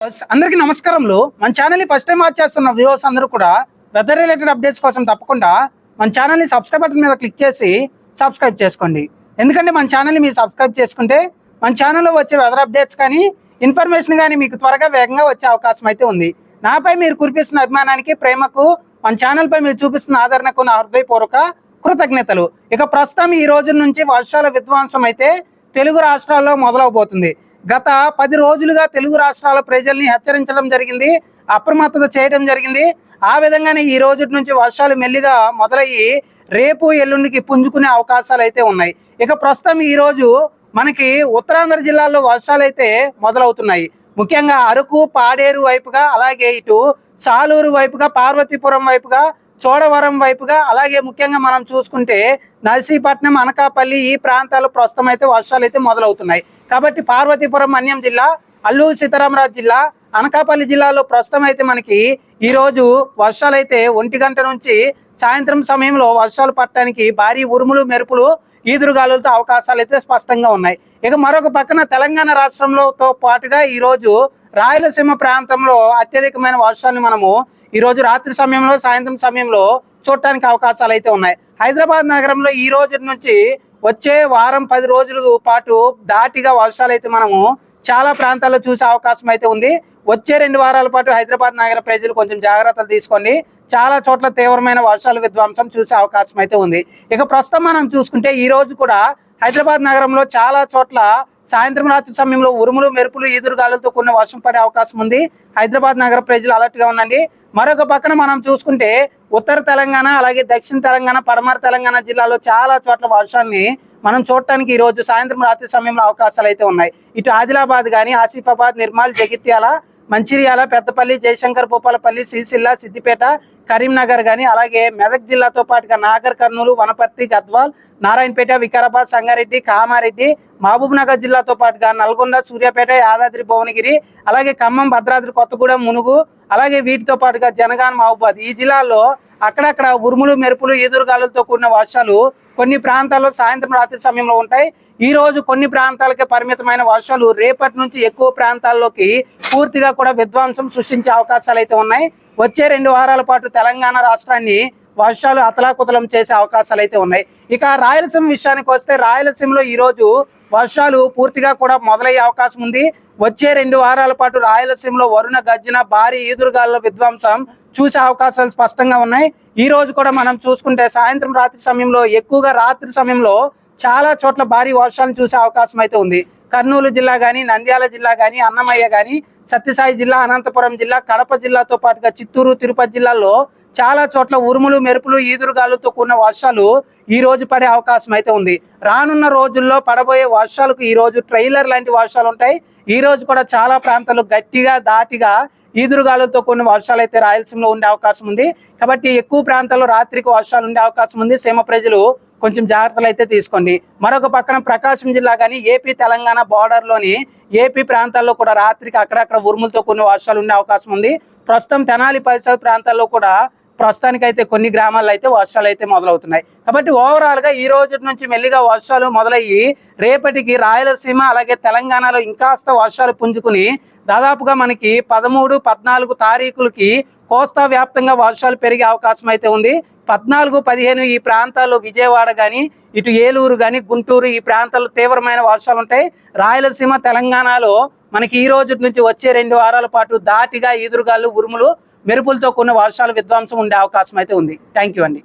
అందరికీ నమస్కారములు. మన ఛానల్ని ఫస్ట్ టైం వాచ్ చేస్తున్న వ్యూవర్స్ అందరూ కూడా వెదర్ రిలేటెడ్ అప్డేట్స్ కోసం తప్పకుండా మన ఛానల్ని సబ్స్క్రైబ్ బటన్ మీద క్లిక్ చేసి సబ్స్క్రైబ్ చేసుకోండి. ఎందుకంటే మన ఛానల్ని మీరు సబ్స్క్రైబ్ చేసుకుంటే మన ఛానల్లో వచ్చే వెదర్ అప్డేట్స్ కానీ ఇన్ఫర్మేషన్ కానీ మీకు త్వరగా వేగంగా వచ్చే అవకాశం అయితే ఉంది. నాపై మీరు కురిపిస్తున్న అభిమానానికి ప్రేమకు మన ఛానల్పై మీరు చూపిస్తున్న ఆదరణకు నా హృదయపూర్వక కృతజ్ఞతలు. ఇక ప్రస్తుతం ఈ రోజు నుంచి వర్షాల విధ్వంసం అయితే తెలుగు రాష్ట్రాల్లో మొదలవబోతుంది. గత పది రోజులుగా తెలుగు రాష్ట్రాల ప్రజల్ని హెచ్చరించడం జరిగింది అప్రమత్తత చేయడం జరిగింది. ఆ విధంగానే ఈ రోజు నుంచి వర్షాలు మెల్లిగా మొదలయ్యి రేపు ఎల్లుండికి పుంజుకునే అవకాశాలు అయితే ఉన్నాయి. ఇక ప్రస్తుతం ఈ రోజు మనకి ఉత్తరాంధ్ర జిల్లాల్లో వర్షాలు అయితే మొదలవుతున్నాయి. ముఖ్యంగా అరకు పాడేరు వైపుగా అలాగే ఇటు సాలూరు వైపుగా పార్వతీపురం వైపుగా చోడవరం వైపుగా అలాగే ముఖ్యంగా మనం చూసుకుంటే నర్సీపట్నం అనకాపల్లి ఈ ప్రాంతాలు ప్రస్తుతం అయితే వర్షాలు అయితే మొదలవుతున్నాయి. కాబట్టి పార్వతీపురం మన్యం జిల్లా అల్లూరు సీతారామరాజు జిల్లా అనకాపల్లి జిల్లాలో ప్రస్తుతం అయితే మనకి ఈరోజు వర్షాలైతే వర్షాలు అయితే ఒంటి గంట నుంచి సాయంత్రం సమయంలో వర్షాలు పట్టడానికి భారీ ఉరుములు మెరుపులు ఈదురుగాలులతో అవకాశాలు అయితే స్పష్టంగా ఉన్నాయి. ఇక మరొక పక్కన తెలంగాణ రాష్ట్రంలోతో పాటుగా ఈరోజు రాయలసీమ ప్రాంతంలో అత్యధికమైన వర్షాన్ని మనము ఈరోజు రాత్రి సమయంలో సాయంత్రం సమయంలో చూడటానికి అవకాశాలు అయితే ఉన్నాయి. హైదరాబాద్ నగరంలో ఈ రోజు నుంచి వచ్చే వారం పది రోజుల పాటు దాటిగా వర్షాలు అయితే మనము చాలా ప్రాంతాల్లో చూసే అవకాశం అయితే ఉంది. వచ్చే రెండు వారాల పాటు హైదరాబాద్ నగర ప్రజలు కొంచెం జాగ్రత్తలు తీసుకోండి. చాలా చోట్ల తీవ్రమైన వర్షాలు విధ్వంసం చూసే అవకాశం అయితే ఉంది. ఇక ప్రస్తుతం మనం చూసుకుంటే ఈ రోజు కూడా హైదరాబాద్ నగరంలో చాలా చోట్ల సాయంత్రం రాత్రి సమయంలో ఉరుములు మెరుపులు ఈదురుగాలులతో కొన్ని వర్షం పడే అవకాశం ఉంది. హైదరాబాద్ నగర ప్రజలు అలర్ట్గా ఉండండి. మరొక పక్కన మనం చూసుకుంటే ఉత్తర తెలంగాణ అలాగే దక్షిణ తెలంగాణ పడమర తెలంగాణ జిల్లాలో చాలా చోట్ల వర్షాన్ని మనం చూడటానికి ఈరోజు సాయంత్రం రాత్రి సమయంలో అవకాశాలు అయితే ఉన్నాయి. ఇటు ఆదిలాబాద్ కానీ ఆసిఫాబాద్ నిర్మల్ జగిత్యాల మంచిర్యాల పెద్దపల్లి జయశంకర్ భూపాలపల్లి సిరిసిల్ల సిద్దిపేట కరీంనగర్ కానీ అలాగే మెదక్ జిల్లాతో పాటుగా నాగర్ కర్నూలు వనపర్తి గద్వాల్ నారాయణపేట వికారాబాద్ సంగారెడ్డి కామారెడ్డి మహబూబ్నగర్ జిల్లాతో పాటుగా నల్గొండ సూర్యాపేట యాదాద్రి భువనగిరి అలాగే ఖమ్మం భద్రాద్రి కొత్తగూడెం మునుగు అలాగే వీటితో పాటుగా జనగాన మహబూబాద్. ఈ జిల్లాల్లో అక్కడక్కడ ఉరుములు మెరుపులు ఎదురుగాలులతో కూడిన వర్షాలు కొన్ని ప్రాంతాల్లో సాయంత్రం రాత్రి సమయంలో ఉంటాయి. ఈ రోజు కొన్ని ప్రాంతాలకే పరిమితమైన వర్షాలు రేపటి నుంచి ఎక్కువ ప్రాంతాల్లోకి పూర్తిగా కూడా విధ్వంసం సృష్టించే అవకాశాలు అయితే ఉన్నాయి. వచ్చే రెండు వారాల పాటు తెలంగాణ రాష్ట్రాన్ని వర్షాలు అతలాకుతలం చేసే అవకాశాలు అయితే ఉన్నాయి. ఇక రాయలసీమ విషయానికి వస్తే రాయలసీమలో ఈ రోజు వర్షాలు పూర్తిగా కూడా మొదలయ్యే అవకాశం ఉంది. వచ్చే రెండు వారాల పాటు రాయలసీమలో వరుణ గర్జన భారీ ఈదురుగాల్లో విధ్వంసం చూసే అవకాశాలు స్పష్టంగా ఉన్నాయి. ఈ రోజు కూడా మనం చూసుకుంటే సాయంత్రం రాత్రి సమయంలో ఎక్కువగా రాత్రి సమయంలో చాలా చోట్ల భారీ వర్షాలను చూసే అవకాశం అయితే ఉంది. కర్నూలు జిల్లా కానీ నంద్యాల జిల్లా కానీ అన్నమయ్య కానీ సత్యసాయి జిల్లా అనంతపురం జిల్లా కడప జిల్లాతో పాటుగా చిత్తూరు తిరుపతి జిల్లాల్లో చాలా చోట్ల ఉరుములు మెరుపులు ఈదురుగాలుతో కూడిన వర్షాలు ఈ రోజు పడే అవకాశం అయితే ఉంది. రానున్న రోజుల్లో పడబోయే వర్షాలకు ఈ రోజు ట్రైలర్ లాంటి వర్షాలు ఉంటాయి. ఈ రోజు కూడా చాలా ప్రాంతాలు గట్టిగా దాటిగా ఈదురుగాలులతో కొన్ని వర్షాలు అయితే రాయలసీమలో ఉండే అవకాశం ఉంది. కాబట్టి ఎక్కువ ప్రాంతాల్లో రాత్రికి వర్షాలు ఉండే అవకాశం ఉంది. సీమ ప్రజలు కొంచెం జాగ్రత్తలు అయితే తీసుకోండి. మరొక పక్కన ప్రకాశం జిల్లా కానీ ఏపీ తెలంగాణ బార్డర్లోని ఏపీ ప్రాంతాల్లో కూడా రాత్రికి అక్కడక్కడ ఉరుములతో కొన్ని వర్షాలు ఉండే అవకాశం ఉంది. ప్రస్తుతం తెనాలి పరిసర ప్రాంతాల్లో కూడా ప్రస్తుతానికైతే కొన్ని గ్రామాల్లో అయితే వర్షాలు అయితే మొదలవుతున్నాయి. కాబట్టి ఓవరాల్గా ఈ రోజు నుంచి మెల్లిగా వర్షాలు మొదలయ్యి రేపటికి రాయలసీమ అలాగే తెలంగాణలో ఇంకాస్త వర్షాలు పుంజుకుని దాదాపుగా మనకి పదమూడు పద్నాలుగు తారీఖులకి కోస్తా వ్యాప్తంగా వర్షాలు పెరిగే అవకాశం అయితే ఉంది. పద్నాలుగు పదిహేను ఈ ప్రాంతాల్లో విజయవాడ కానీ ఇటు ఏలూరు కానీ గుంటూరు ఈ ప్రాంతాల్లో తీవ్రమైన వర్షాలు ఉంటాయి. రాయలసీమ తెలంగాణలో మనకి ఈ రోజు నుంచి వచ్చే రెండు వారాల పాటు దాటిగా ఈదురుగాలు ఉరుములు మెరుపులతో కొన్ని వర్షాలు విధ్వంసం ఉండే అవకాశం అయితే ఉంది. థ్యాంక్ యూ అండి.